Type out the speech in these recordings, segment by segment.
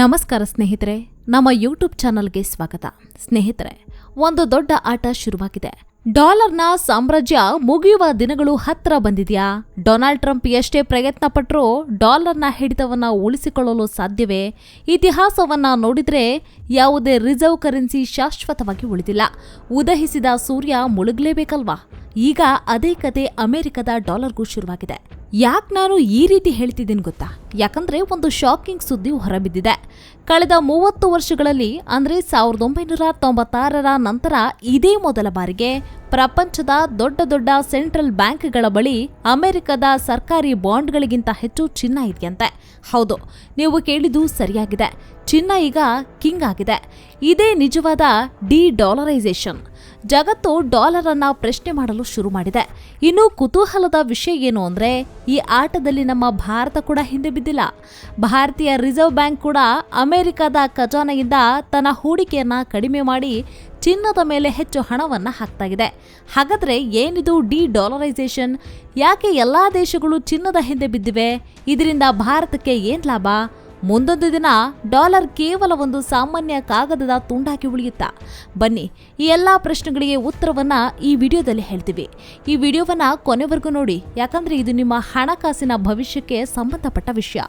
ನಮಸ್ಕಾರ ಸ್ನೇಹಿತರೆ, ನಮ್ಮ ಯೂಟ್ಯೂಬ್ ಚಾನಲ್ಗೆ ಸ್ವಾಗತ. ಸ್ನೇಹಿತರೆ, ಒಂದು ದೊಡ್ಡ ಆಟ ಶುರುವಾಗಿದೆ. ಡಾಲರ್ನ ಸಾಮ್ರಾಜ್ಯ ಮುಗಿಯುವ ದಿನಗಳು ಹತ್ತಿರ ಬಂದಿದೆಯಾ? ಡೊನಾಲ್ಡ್ ಟ್ರಂಪ್ ಎಷ್ಟೇ ಪ್ರಯತ್ನ ಪಟ್ಟರೂ ಡಾಲರ್ನ ಹಿಡಿತವನ್ನ ಉಳಿಸಿಕೊಳ್ಳಲು ಸಾಧ್ಯವೇ? ಇತಿಹಾಸವನ್ನ ನೋಡಿದ್ರೆ ಯಾವುದೇ ರಿಸರ್ವ್ ಕರೆನ್ಸಿ ಶಾಶ್ವತವಾಗಿ ಉಳಿದಿಲ್ಲ. ಉದಯಿಸಿದ ಸೂರ್ಯ ಮುಳುಗಲೇಬೇಕಲ್ವಾ? ಈಗ ಅದೇ ಕತೆ ಅಮೆರಿಕದ ಡಾಲರ್ಗೂ ಶುರುವಾಗಿದೆ. ಯಾಕೆ ನಾನು ಈ ರೀತಿ ಹೇಳ್ತಿದ್ದೀನಿ ಗೊತ್ತಾ? ಯಾಕಂದ್ರೆ ಒಂದು ಶಾಕಿಂಗ್ ಸುದ್ದಿ ಹೊರಬಿದ್ದಿದೆ. ಕಳೆದ ಮೂವತ್ತು ವರ್ಷಗಳಲ್ಲಿ ಅಂದರೆ ಸಾವಿರದ ಒಂಬೈನೂರ ತೊಂಬತ್ತಾರರ ನಂತರ ಇದೇ ಮೊದಲ ಬಾರಿಗೆ ಪ್ರಪಂಚದ ದೊಡ್ಡ ದೊಡ್ಡ ಸೆಂಟ್ರಲ್ ಬ್ಯಾಂಕ್ಗಳ ಬಳಿ ಅಮೆರಿಕದ ಸರ್ಕಾರಿ ಬಾಂಡ್ಗಳಿಗಿಂತ ಹೆಚ್ಚು ಚಿನ್ನ ಇದೆಯಂತೆ. ಹೌದು, ನೀವು ಕೇಳಿದ್ದು ಸರಿಯಾಗಿದೆ. ಚಿನ್ನ ಈಗ ಕಿಂಗ್ ಆಗಿದೆ. ಇದೇ ನಿಜವಾದ ಡಿ ಡಾಲರೈಸೇಷನ್ ಜಗತ್ತು ಡಾಲರ್ ಅನ್ನ ಪ್ರಶ್ನೆ ಮಾಡಲು ಶುರು ಮಾಡಿದೆ. ಇನ್ನು ಕುತೂಹಲದ ವಿಷಯ ಏನು ಅಂದ್ರೆ, ಈ ಆಟದಲ್ಲಿ ನಮ್ಮ ಭಾರತ ಕೂಡ ಹಿಂದೆ ಬಿದ್ದಿಲ್ಲ. ಭಾರತೀಯ ರಿಸರ್ವ್ ಬ್ಯಾಂಕ್ ಕೂಡ ಅಮೆರಿಕದ ಖಜಾನೆಯಿಂದ ತನ್ನ ಹೂಡಿಕೆಯನ್ನ ಕಡಿಮೆ ಮಾಡಿ ಚಿನ್ನದ ಮೇಲೆ ಹೆಚ್ಚು ಹಣವನ್ನ ಹಾಕ್ತಾ ಇದೆ ಹಾಗಾದ್ರೆ ಏನಿದು ಡಿ ಡಾಲರೈಸೇಷನ್ ಯಾಕೆ ಎಲ್ಲಾ ದೇಶಗಳು ಚಿನ್ನದ ಹಿಂದೆ ಬಿದ್ದಿವೆ? ಇದರಿಂದ ಭಾರತಕ್ಕೆ ಏನ್ ಲಾಭ? ಮುಂದೊಂದು ದಿನ ಡಾಲರ್ ಕೇವಲ ಒಂದು ಸಾಮಾನ್ಯ ಕಾಗದದ ತುಂಡಾಗಿ ಉಳಿಯುತ್ತಾ? ಬನ್ನಿ, ಈ ಎಲ್ಲ ಪ್ರಶ್ನೆಗಳಿಗೆ ಉತ್ತರವನ್ನ ಈ ವಿಡಿಯೋದಲ್ಲಿ ಹೇಳ್ತೀವಿ. ಈ ವಿಡಿಯೋವನ್ನ ಕೊನೆವರೆಗೂ ನೋಡಿ, ಯಾಕಂದ್ರೆ ಇದು ನಿಮ್ಮ ಹಣಕಾಸಿನ ಭವಿಷ್ಯಕ್ಕೆ ಸಂಬಂಧಪಟ್ಟ ವಿಷಯ.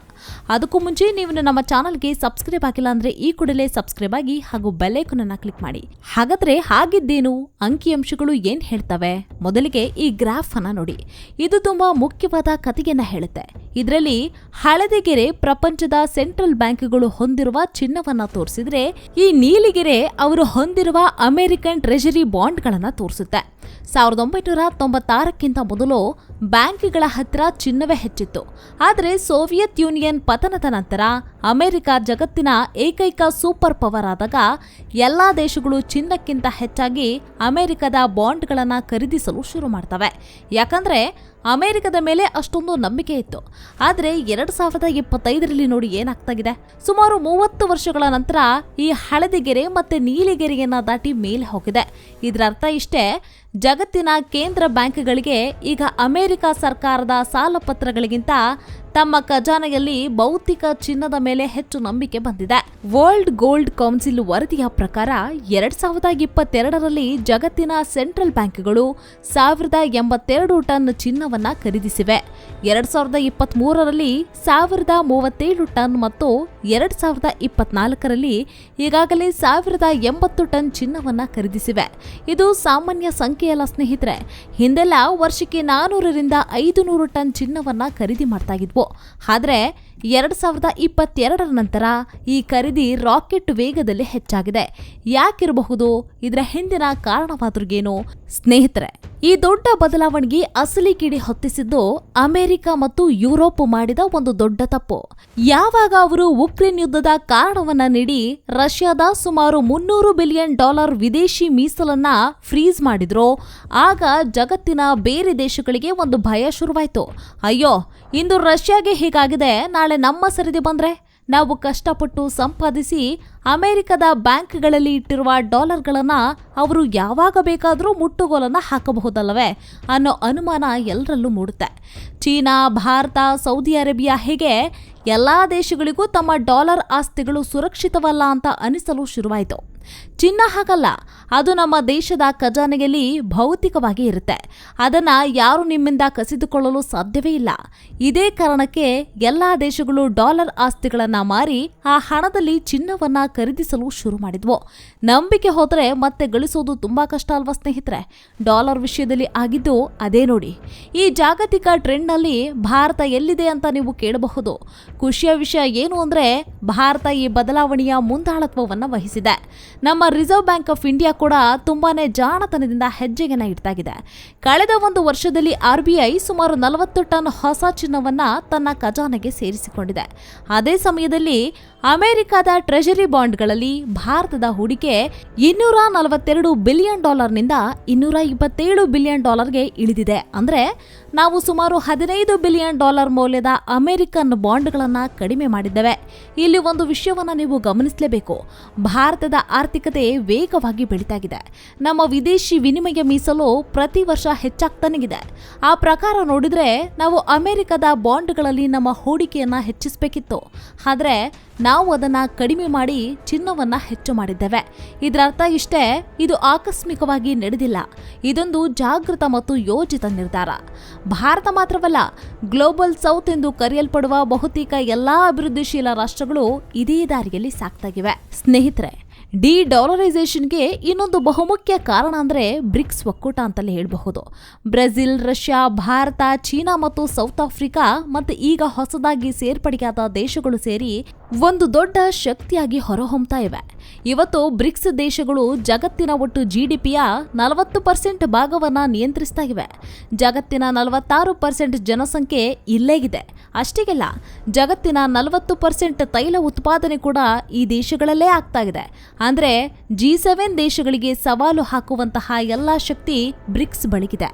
ಅದಕ್ಕೂ ಮುಂಚೆ ನೀವು ನಮ್ಮ ಚಾನಲ್ಗೆ ಸಬ್ಸ್ಕ್ರೈಬ್ ಆಗಿಲ್ಲ ಅಂದ್ರೆ ಈ ಕೂಡಲೇ ಸಬ್ಸ್ಕ್ರೈಬ್ ಆಗಿ ಹಾಗೂ ಬೆಲ್ಲೈಕನ್ ಅನ್ನ ಕ್ಲಿಕ್ ಮಾಡಿ. ಹಾಗಾದ್ರೆ ಹಾಗಿದ್ದೇನು? ಅಂಕಿಅಂಶಗಳು ಏನ್ ಹೇಳ್ತವೆ? ಮೊದಲಿಗೆ ಈ ಗ್ರಾಫ್ ಅನ್ನ ನೋಡಿ. ಇದು ತುಂಬಾ ಮುಖ್ಯವಾದ ಕಥೆಯನ್ನ ಹೇಳುತ್ತೆ. ಇದರಲ್ಲಿ ಹಳದಿಗೆರೆ ಪ್ರಪಂಚದ ಸೆಂಟ್ರಲ್ ಬ್ಯಾಂಕ್ಗಳು ಹೊಂದಿರುವ ಚಿನ್ನವನ್ನ ತೋರಿಸಿದ್ರೆ ಈ ನೀಲಿಗೆರೆ ಅವರು ಹೊಂದಿರುವ ಅಮೆರಿಕನ್ ಟ್ರೆಜರಿ ಬಾಂಡ್ಗಳನ್ನ ತೋರಿಸುತ್ತೆ. ಸಾವಿರದ ಒಂಬೈನೂರ ತೊಂಬತ್ತಾರಕ್ಕಿಂತ ಮೊದಲು ಬ್ಯಾಂಕ್ಗಳ ಹತ್ರ ಚಿನ್ನವೇ ಹೆಚ್ಚಿತ್ತು. ಆದರೆ ಸೋವಿಯತ್ ಯೂನಿಯನ್ ಪತನದ ನಂತರ ಅಮೆರಿಕ ಜಗತ್ತಿನ ಏಕೈಕ ಸೂಪರ್ ಪವರ್ ಆದಾಗ ಎಲ್ಲ ದೇಶಗಳು ಚಿನ್ನಕ್ಕಿಂತ ಹೆಚ್ಚಾಗಿ ಅಮೆರಿಕದ ಬಾಂಡ್ಗಳನ್ನು ಖರೀದಿಸಲು ಶುರು ಮಾಡ್ತವೆ. ಯಾಕಂದ್ರೆ ಅಮೆರಿಕದ ಮೇಲೆ ಅಷ್ಟೊಂದು ನಂಬಿಕೆ ಇತ್ತು. ಆದರೆ ಎರಡು ಸಾವಿರದ ಇಪ್ಪತ್ತೈದರಲ್ಲಿ ನೋಡಿ ಏನಾಗ್ತಾಗಿದೆ? ಸುಮಾರು ಮೂವತ್ತು ವರ್ಷಗಳ ನಂತರ ಈ ಹಳದಿಗೆರೆ ಮತ್ತೆ ನೀಲಿಗೆರೆಯನ್ನ ದಾಟಿ ಮೇಲೆ ಹೋಗಿದೆ. ಇದರ ಅರ್ಥ ಇಷ್ಟೇ, ಜಗತ್ತಿನ ಕೇಂದ್ರ ಬ್ಯಾಂಕ್ಗಳಿಗೆ ಈಗ ಅಮೆರಿಕ ಸರ್ಕಾರದ ಸಾಲ ಪತ್ರಗಳಿಗಿಂತ ತಮ್ಮ ಖಜಾನೆಯಲ್ಲಿ ಭೌತಿಕ ಚಿನ್ನದ ಮೇಲೆ ಹೆಚ್ಚು ನಂಬಿಕೆ ಬಂದಿದೆ. ವರ್ಲ್ಡ್ ಗೋಲ್ಡ್ ಕೌನ್ಸಿಲ್ ವರದಿಯ ಪ್ರಕಾರ ಎರಡ್ ಸಾವಿರದ ಇಪ್ಪತ್ತೆರಡರಲ್ಲಿ ಜಗತ್ತಿನ ಸೆಂಟ್ರಲ್ ಬ್ಯಾಂಕ್ಗಳು ಸಾವಿರದ ಎಂಬತ್ತೆರಡು ಟನ್ ಚಿನ್ನವನ್ನ ಖರೀದಿಸಿವೆ. ಎರಡ್ ಸಾವಿರದ ಇಪ್ಪತ್ತ್ ಮೂರರಲ್ಲಿ ಸಾವಿರದ ಮೂವತ್ತೇಳು ಟನ್ ಮತ್ತು ಎರಡ್ ಸಾವಿರದ ಇಪ್ಪತ್ನಾಲ್ಕರಲ್ಲಿ ಈಗಾಗಲೇ ಸಾವಿರದ ಎಂಬತ್ತು ಟನ್ ಚಿನ್ನವನ್ನ ಖರೀದಿಸಿವೆ. ಇದು ಸಾಮಾನ್ಯ ಸಂಖ್ಯೆಯಲ್ಲ ಸ್ನೇಹಿತರೆ. ಹಿಂದೆಲ್ಲ ವರ್ಷಕ್ಕೆ ನಾನೂರರಿಂದ ಐದು ನೂರು ಟನ್ ಚಿನ್ನವನ್ನ ಖರೀದಿ ಮಾಡ್ತಾ ಇದ್ವು. ಆದ್ರೆ ಎರಡ್ ಸಾವಿರದ ಇಪ್ಪತ್ತೆರಡರ ನಂತರ ಈ ಖರೀದಿ ರಾಕೆಟ್ ವೇಗದಲ್ಲಿ ಹೆಚ್ಚಾಗಿದೆ. ಯಾಕಿರಬಹುದು? ಇದರ ಹಿಂದಿನ ಕಾರಣವಾದ್ರಿಗೇನು? ಸ್ನೇಹಿತರೆ, ಈ ದೊಡ್ಡ ಬದಲಾವಣೆಗೆ ಅಸಲಿ ಕಿಡಿ ಹೊತ್ತಿಸಿದ್ದು ಅಮೆರಿಕ ಮತ್ತು ಯುರೋಪ್ ಮಾಡಿದ ಒಂದು ದೊಡ್ಡ ತಪ್ಪು. ಯಾವಾಗ ಅವರು ಉಕ್ರೇನ್ ಯುದ್ಧದ ಕಾರಣವನ್ನ ನೀಡಿ ರಷ್ಯಾದ ಸುಮಾರು ಮುನ್ನೂರು ಬಿಲಿಯನ್ ಡಾಲರ್ ವಿದೇಶಿ ಮೀಸಲನ್ನ ಫ್ರೀಸ್ ಮಾಡಿದ್ರೋ, ಆಗ ಜಗತ್ತಿನ ಬೇರೆ ದೇಶಗಳಿಗೆ ಒಂದು ಭಯ ಶುರುವಾಯಿತು. ಅಯ್ಯೋ, ಇಂದು ರಷ್ಯಾಗೆ ಹೀಗಾಗಿದೆ ನಾಳೆ ನಮ್ಮ ಸರಿದಿ ಬಂದ್ರೆ ನಾವು ಕಷ್ಟಪಟ್ಟು ಸಂಪಾದಿಸಿ ಅಮೆರಿಕದ ಬ್ಯಾಂಕ್ಗಳಲ್ಲಿ ಇಟ್ಟಿರುವ ಡಾಲರ್ಗಳನ್ನು ಅವರು ಯಾವಾಗ ಬೇಕಾದರೂ ಮುಟ್ಟುಗೋಲನ್ನು ಹಾಕಬಹುದಲ್ಲವೇ ಅನ್ನೋ ಅನುಮಾನ ಎಲ್ಲರಲ್ಲೂ ಮೂಡುತ್ತೆ. ಚೀನಾ, ಭಾರತ, ಸೌದಿ ಅರೇಬಿಯಾ ಹೀಗೆ ಎಲ್ಲ ದೇಶಗಳಿಗೂ ತಮ್ಮ ಡಾಲರ್ ಆಸ್ತಿಗಳು ಸುರಕ್ಷಿತವಲ್ಲ ಅಂತ ಅನಿಸಲು ಶುರುವಾಯಿತು. ಚಿನ್ನ ಹಾಗಲ್ಲ, ಅದು ನಮ್ಮ ದೇಶದ ಖಜಾನೆಯಲ್ಲಿ ಭೌತಿಕವಾಗಿ ಇರುತ್ತೆ. ಅದನ್ನ ಯಾರು ನಿಮ್ಮಿಂದ ಕಸಿದುಕೊಳ್ಳಲು ಸಾಧ್ಯವೇ ಇಲ್ಲ. ಇದೇ ಕಾರಣಕ್ಕೆ ಎಲ್ಲ ದೇಶಗಳು ಡಾಲರ್ ಆಸ್ತಿಗಳನ್ನ ಮಾರಿ ಆ ಹಣದಲ್ಲಿ ಚಿನ್ನವನ್ನ ಖರೀದಿಸಲು ಶುರು ಮಾಡಿದ್ವು. ನಂಬಿಕೆ ಹೋದರೆ ಮತ್ತೆ ಗಳಿಸೋದು ತುಂಬಾ ಕಷ್ಟ ಅಲ್ವಾ ಸ್ನೇಹಿತರೆ? ಡಾಲರ್ ವಿಷಯದಲ್ಲಿ ಆಗಿದ್ದು ಅದೇ ನೋಡಿ. ಈ ಜಾಗತಿಕ ಟ್ರೆಂಡ್ನಲ್ಲಿ ಭಾರತ ಎಲ್ಲಿದೆ ಅಂತ ನೀವು ಕೇಳಬಹುದು. ಖುಷಿಯ ವಿಷಯ ಏನು ಅಂದ್ರೆ ಭಾರತ ಈ ಬದಲಾವಣೆಯ ಮುಂದಾಳತ್ವವನ್ನು ವಹಿಸಿದೆ. ನಮ್ಮ ರಿಸರ್ವ್ ಬ್ಯಾಂಕ್ ಆಫ್ ಇಂಡಿಯಾ ಕೂಡ ತುಂಬಾನೇ ಜಾಣತನದಿಂದ ಹೆಜ್ಜೆಗೆನ ಇಡ್ತಾಗಿದೆ. ಕಳೆದ ಒಂದು ವರ್ಷದಲ್ಲಿ ಆರ್ಬಿಐ ಸುಮಾರು ನಲವತ್ತು ಟನ್ ಹೊಸ ಚಿನ್ನವನ್ನ ತನ್ನ ಖಜಾನೆಗೆ ಸೇರಿಸಿಕೊಂಡಿದೆ. ಅದೇ ಸಮಯದಲ್ಲಿ ಅಮೆರಿಕದ ಟ್ರೆಜರಿ ಬಾಂಡ್ಗಳಲ್ಲಿ ಭಾರತದ ಹೂಡಿಕೆ ಇನ್ನೂರ ನಲವತ್ತೆರಡು ಬಿಲಿಯನ್ ಡಾಲರ್ನಿಂದ ಇನ್ನೂರ ಇಪ್ಪತ್ತೇಳು ಬಿಲಿಯನ್ ಡಾಲರ್ಗೆ ಇಳಿದಿದೆ. ಅಂದ್ರೆ ನಾವು ಸುಮಾರು ಹದಿನೈದು ಬಿಲಿಯನ್ ಡಾಲರ್ ಮೌಲ್ಯದ ಅಮೆರಿಕನ್ ಬಾಂಡ್ಗಳನ್ನು ಕಡಿಮೆ ಮಾಡಿದ್ದೇವೆ. ಇಲ್ಲಿ ಒಂದು ವಿಷಯವನ್ನು ನೀವು ಗಮನಿಸಲೇಬೇಕು. ಭಾರತದ ಆರ್ಥಿಕತೆ ವೇಗವಾಗಿ ಬೆಳೀತಾಗಿದೆ. ನಮ್ಮ ವಿದೇಶಿ ವಿನಿಮಯ ಮೀಸಲು ಪ್ರತಿ ವರ್ಷ ಹೆಚ್ಚಾಗ್ತಾನೆ ಇದೆ ಆ ಪ್ರಕಾರ ನೋಡಿದರೆ ನಾವು ಅಮೆರಿಕದ ಬಾಂಡ್ಗಳಲ್ಲಿ ನಮ್ಮ ಹೂಡಿಕೆಯನ್ನು ಹೆಚ್ಚಿಸಬೇಕಿತ್ತು. ಆದರೆ ನಾವು ಅದನ್ನ ಕಡಿಮೆ ಮಾಡಿ ಚಿನ್ನವನ್ನ ಹೆಚ್ಚು ಮಾಡಿದ್ದೇವೆ. ಇದರ ಅರ್ಥ ಇಷ್ಟೇ, ಇದು ಆಕಸ್ಮಿಕವಾಗಿ ನಡೆದಿಲ್ಲ. ಇದೊಂದು ಜಾಗೃತ ಮತ್ತು ಯೋಜಿತ ನಿರ್ಧಾರ. ಭಾರತ ಮಾತ್ರವಲ್ಲ, ಗ್ಲೋಬಲ್ ಸೌತ್ ಎಂದು ಕರೆಯಲ್ಪಡುವ ಬಹುತೇಕ ಎಲ್ಲಾ ಅಭಿವೃದ್ಧಿಶೀಲ ರಾಷ್ಟ್ರಗಳು ಇದೇ ದಾರಿಯಲ್ಲಿ ಸಾಕ್ತಾಗಿವೆ. ಸ್ನೇಹಿತರೆ ಡಿ ಡಾಲರೈಸೇಷನ್ಗೆ ಇನ್ನೊಂದು ಬಹುಮುಖ್ಯ ಕಾರಣ ಅಂದರೆ ಬ್ರಿಕ್ಸ್ ಒಕ್ಕೂಟ ಅಂತಲೇ ಹೇಳಬಹುದು. ಬ್ರೆಜಿಲ್, ರಷ್ಯಾ, ಭಾರತ, ಚೀನಾ ಮತ್ತು ಸೌತ್ ಆಫ್ರಿಕಾ ಮತ್ತು ಈಗ ಹೊಸದಾಗಿ ಸೇರ್ಪಡೆಯಾದ ದೇಶಗಳು ಸೇರಿ ಒಂದು ದೊಡ್ಡ ಶಕ್ತಿಯಾಗಿ ಹೊರಹೊಮ್ತಾ ಇವೆ. ಇವತ್ತು ಬ್ರಿಕ್ಸ್ ದೇಶಗಳು ಜಗತ್ತಿನ ಒಟ್ಟು ಜಿಡಿಪಿಯ ನಲವತ್ತು ಪರ್ಸೆಂಟ್ ಭಾಗವನ್ನು ನಿಯಂತ್ರಿಸ್ತಾ ಇವೆ. ಜಗತ್ತಿನ ನಲವತ್ತಾರು ಪರ್ಸೆಂಟ್ ಜನಸಂಖ್ಯೆ ಇಲ್ಲೇ ಇದೆ. ಅಷ್ಟೇಗೆಲ್ಲ, ಜಗತ್ತಿನ ನಲವತ್ತು ಪರ್ಸೆಂಟ್ ತೈಲ ಉತ್ಪಾದನೆ ಕೂಡ ಈ ದೇಶಗಳಲ್ಲೇ ಆಗ್ತಾ ಇದೆ. ಅಂದರೆ ಜಿ ಸೆವೆನ್ ದೇಶಗಳಿಗೆ ಸವಾಲು ಹಾಕುವಂತಹ ಎಲ್ಲ ಶಕ್ತಿ ಬ್ರಿಕ್ಸ್ ಬಳಿಗಿದೆ.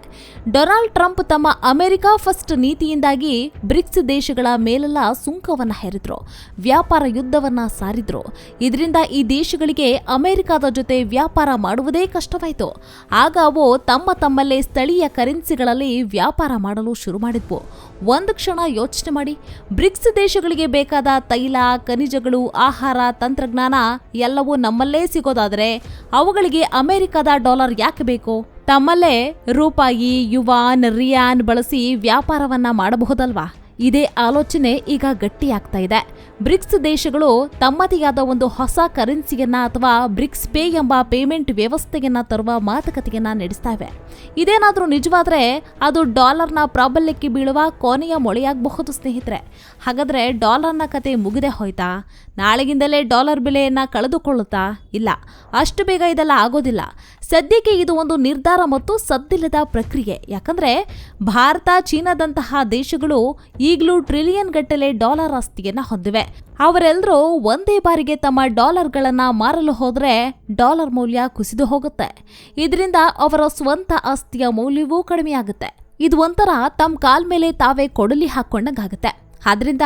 ಡೊನಾಲ್ಡ್ ಟ್ರಂಪ್ ತಮ್ಮ ಅಮೆರಿಕಾ ಫಸ್ಟ್ ನೀತಿಯಿಂದಾಗಿ ಬ್ರಿಕ್ಸ್ ದೇಶಗಳ ಮೇಲೆಲ್ಲ ಸುಂಕವನ್ನು ಹೇರಿದ್ರು. ವ್ಯಾಪಾರ ಯುದ್ಧವನ್ನ ಸಾರಿದ್ರು. ಇದರಿಂದ ಈ ದೇಶಗಳಿಗೆ ಅಮೆರಿಕದ ಜೊತೆ ವ್ಯಾಪಾರ ಮಾಡುವುದೇ ಕಷ್ಟವಾಯಿತು. ಆಗ ಅವು ತಮ್ಮ ತಮ್ಮಲ್ಲೇ ಸ್ಥಳೀಯ ಕರೆನ್ಸಿಗಳಲ್ಲಿ ವ್ಯಾಪಾರ ಮಾಡಲು ಶುರು ಮಾಡಿದ್ವು. ಒಂದು ಕ್ಷಣ ಯೋಚನೆ ಮಾಡಿ, ಬ್ರಿಕ್ಸ್ ದೇಶಗಳಿಗೆ ಬೇಕಾದ ತೈಲ, ಖನಿಜಗಳು, ಆಹಾರ, ತಂತ್ರಜ್ಞಾನ ಎಲ್ಲವೂ ನಮ್ಮಲ್ಲೇ ಸಿಗೋದಾದರೆ ಅವುಗಳಿಗೆ ಅಮೆರಿಕದ ಡಾಲರ್ ಯಾಕೆ ಬೇಕು? ತಮ್ಮಲ್ಲೇ ರೂಪಾಯಿ, ಯುವಾನ್, ರಿಯಾನ್ ಬಳಸಿ ವ್ಯಾಪಾರವನ್ನ ಮಾಡಬಹುದಲ್ವಾ? ಇದೇ ಆಲೋಚನೆ ಈಗ ಗಟ್ಟಿಯಾಗ್ತಾ ಇದೆ. ಬ್ರಿಕ್ಸ್ ದೇಶಗಳು ತಮ್ಮದೇ ಆದ ಒಂದು ಹೊಸ ಕರೆನ್ಸಿಯನ್ನ ಅಥವಾ ಬ್ರಿಕ್ಸ್ ಪೇ ಎಂಬ ಪೇಮೆಂಟ್ ವ್ಯವಸ್ಥೆಯನ್ನ ತರುವ ಮಾತುಕತೆಯನ್ನ ನಡೆಸ್ತಾ ಇವೆ. ಇದೇನಾದ್ರೂ ನಿಜವಾದ್ರೆ ಅದು ಡಾಲರ್ನ ಪ್ರಾಬಲ್ಯಕ್ಕೆ ಬೀಳುವ ಕೊನೆಯ ಮೊಳೆಯಾಗಬಹುದು, ಸ್ನೇಹಿತರೆ. ಹಾಗಾದ್ರೆ ಡಾಲರ್ನ ಕತೆ ಮುಗಿದೇ ಹೋಯ್ತಾ? ನಾಳೆಗಿಂದಲೇ ಡಾಲರ್ ಬೆಲೆಯನ್ನ ಕಳೆದುಕೊಳ್ಳುತ್ತಾ? ಇಲ್ಲ, ಅಷ್ಟು ಬೇಗ ಇದೆಲ್ಲ ಆಗೋದಿಲ್ಲ. ಸದ್ಯಕ್ಕೆ ಇದು ಒಂದು ನಿರ್ಧಾರ ಮತ್ತು ಸದ್ದಿಲ್ಲದ ಪ್ರಕ್ರಿಯೆ. ಯಾಕಂದ್ರೆ ಭಾರತ, ಚೀನಾದಂತಹ ದೇಶಗಳು ಈಗಲೂ ಟ್ರಿಲಿಯನ್ ಗಟ್ಟಲೆ ಡಾಲರ್ ಆಸ್ತಿಯನ್ನ ಹೊಂದಿವೆ. ಅವರೆಲ್ಲರೂ ಒಂದೇ ಬಾರಿಗೆ ತಮ್ಮ ಡಾಲರ್ಗಳನ್ನು ಮಾರಲು ಹೋದರೆ ಡಾಲರ್ ಮೌಲ್ಯ ಕುಸಿದು ಹೋಗುತ್ತೆ. ಇದರಿಂದ ಅವರ ಸ್ವಂತ ಆಸ್ತಿಯ ಮೌಲ್ಯವೂ ಕಡಿಮೆಯಾಗುತ್ತೆ. ಇದು ಒಂಥರ ತಮ್ಮ ಕಾಲ್ ಮೇಲೆ ತಾವೇ ಕೊಡಲಿ ಹಾಕೊಂಡಂಗಾಗುತ್ತೆ ಆದ್ರಿಂದ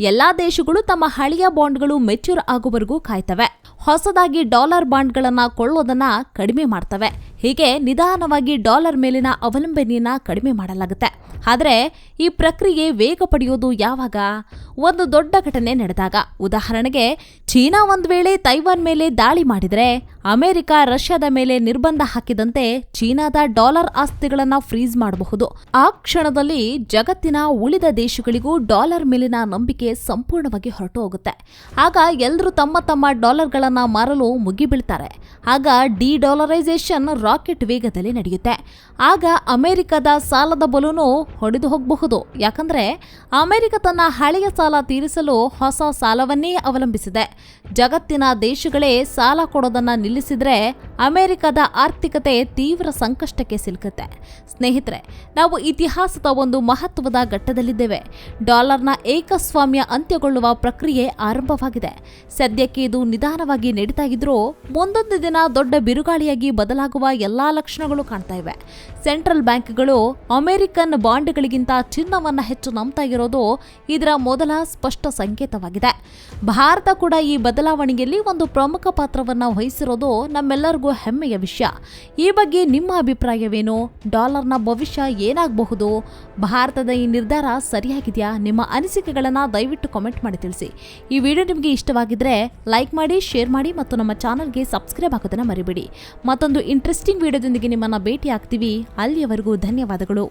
ಎಲ್ಲಾ ದೇಶಗಳು ತಮ್ಮ ಹಳೆಯ ಬಾಂಡ್ಗಳು ಮೆಚ್ಯೂರ್ ಆಗುವವರೆಗೂ ಕಾಯ್ತವೆ. ಹೊಸದಾಗಿ ಡಾಲರ್ ಬಾಂಡ್ಗಳನ್ನು ಕೊಳ್ಳೋದನ್ನ ಕಡಿಮೆ ಮಾಡ್ತವೆ. ಹೀಗೆ ನಿಧಾನವಾಗಿ ಡಾಲರ್ ಮೇಲಿನ ಅವಲಂಬನೆಯನ್ನ ಕಡಿಮೆ ಮಾಡಲಾಗುತ್ತೆ. ಆದರೆ ಈ ಪ್ರಕ್ರಿಯೆ ವೇಗ ಪಡೆಯೋದು ಯಾವಾಗ? ಒಂದು ದೊಡ್ಡ ಘಟನೆ ನಡೆದಾಗ. ಉದಾಹರಣೆಗೆ, ಚೀನಾ ಒಂದು ವೇಳೆ ತೈವಾನ್ ಮೇಲೆ ದಾಳಿ ಮಾಡಿದರೆ, ಅಮೆರಿಕ ರಷ್ಯಾದ ಮೇಲೆ ನಿರ್ಬಂಧ ಹಾಕಿದಂತೆ ಚೀನಾದ ಡಾಲರ್ ಆಸ್ತಿಗಳನ್ನು ಫ್ರೀಸ್ ಮಾಡಬಹುದು. ಆ ಕ್ಷಣದಲ್ಲಿ ಜಗತ್ತಿನ ಉಳಿದ ದೇಶಗಳಿಗೂ ಡಾಲರ್ ಮೇಲಿನ ನಂಬಿಕೆ ಸಂಪೂರ್ಣವಾಗಿ ಹೊರಟು ಹೋಗುತ್ತೆ ಆಗ ಎಲ್ಲರೂ ತಮ್ಮ ತಮ್ಮ ಡಾಲರ್ಗಳನ್ನು ಮಾರಲು ಮುಗಿಬೀಳ್ತಾರೆ ಆಗ ಡಿ ಡಾಲರೈಸೇಷನ್ ರಾಕೆಟ್ ವೇಗದಲ್ಲಿ ನಡೆಯುತ್ತೆ. ಆಗ ಅಮೆರಿಕದ ಸಾಲದ ಬಲೂನು ಹೊಡೆದು ಹೋಗಬಹುದು. ಯಾಕಂದ್ರೆ ಅಮೆರಿಕ ತನ್ನ ಹಳೆಯ ಸಾಲ ತೀರಿಸಲು ಹೊಸ ಸಾಲವನ್ನೇ ಅವಲಂಬಿಸಿದೆ. ಜಗತ್ತಿನ ದೇಶಗಳೇ ಸಾಲ ಕೊಡೋದನ್ನ ನಿಲ್ಲಿಸಿದ್ರೆ ಅಮೆರಿಕದ ಆರ್ಥಿಕತೆ ತೀವ್ರ ಸಂಕಷ್ಟಕ್ಕೆ ಸಿಲುಕುತ್ತೆ. ಸ್ನೇಹಿತರೆ, ನಾವು ಇತಿಹಾಸದ ಒಂದು ಮಹತ್ವದ ಘಟ್ಟದಲ್ಲಿದ್ದೇವೆ. ಡಾಲರ್ನ ಏಕಸ್ವಾಮ್ಯ ಅಂತ್ಯಗೊಳ್ಳುವ ಪ್ರಕ್ರಿಯೆ ಆರಂಭವಾಗಿದೆ. ಸದ್ಯಕ್ಕೆ ಇದು ನಿಧಾನವಾಗಿ ನಡೀತಾ ಇದ್ರೂ ಮುಂದೊಂದು ದಿನ ದೊಡ್ಡ ಬಿರುಗಾಳಿಯಾಗಿ ಬದಲಾಗುವ ಎಲ್ಲಾ ಲಕ್ಷಣಗಳು ಕಾಣ್ತಾ ಇವೆ. ಸೆಂಟ್ರಲ್ ಬ್ಯಾಂಕ್ಗಳು ಅಮೆರಿಕನ್ ಬಾಂಡ್ಗಳಿಗಿಂತ ಚಿನ್ನವನ್ನ ಹೆಚ್ಚು ನಂಬ್ತಾ ಇರೋದು ಇದರ ಮೊದಲ ಸ್ಪಷ್ಟ ಸಂಕೇತವಾಗಿದೆ. ಭಾರತ ಕೂಡ ಈ ಬದಲಾವಣೆಯಲ್ಲಿ ಒಂದು ಪ್ರಮುಖ ಪಾತ್ರವನ್ನು ವಹಿಸಿರೋದು ನಮ್ಮೆಲ್ಲರಿಗೂ ಹೆಮ್ಮೆಯ ವಿಷಯ. ಈ ಬಗ್ಗೆ ನಿಮ್ಮ ಅಭಿಪ್ರಾಯವೇನು? ಡಾಲರ್ನ ಭವಿಷ್ಯ ಏನಾಗಬಹುದು? ಭಾರತದ ಈ ನಿರ್ಧಾರ ಸರಿಯಾಗಿದೆಯಾ? ನಿಮ್ಮ ಅನಿಸಿಕೆಗಳನ್ನ ದಯವಿಟ್ಟು ಕಾಮೆಂಟ್ ಮಾಡಿ ತಿಳಿಸಿ. ಈ ವಿಡಿಯೋ ನಿಮಗೆ ಇಷ್ಟವಾಗಿದ್ರೆ ಲೈಕ್ ಮಾಡಿ, ಶೇರ್ ಮಾಡಿ ಮತ್ತು ನಮ್ಮ ಚಾನಲ್ಗೆ ಸಬ್ಸ್ಕ್ರೈಬ್ ಆಗೋದನ್ನ ಮರಿಬೇಡಿ. ಮತ್ತೊಂದು ಇಂಟ್ರೆಸ್ಟಿಂಗ್ ವಿಡಿಯೋದೊಂದಿಗೆ ನಿಮ್ಮನ್ನ ಭೇಟಿ ಆಗ್ತೀವಿ ಅಲ್ಲಿಯವರೆಗೂ ಧನ್ಯವಾದಗಳು.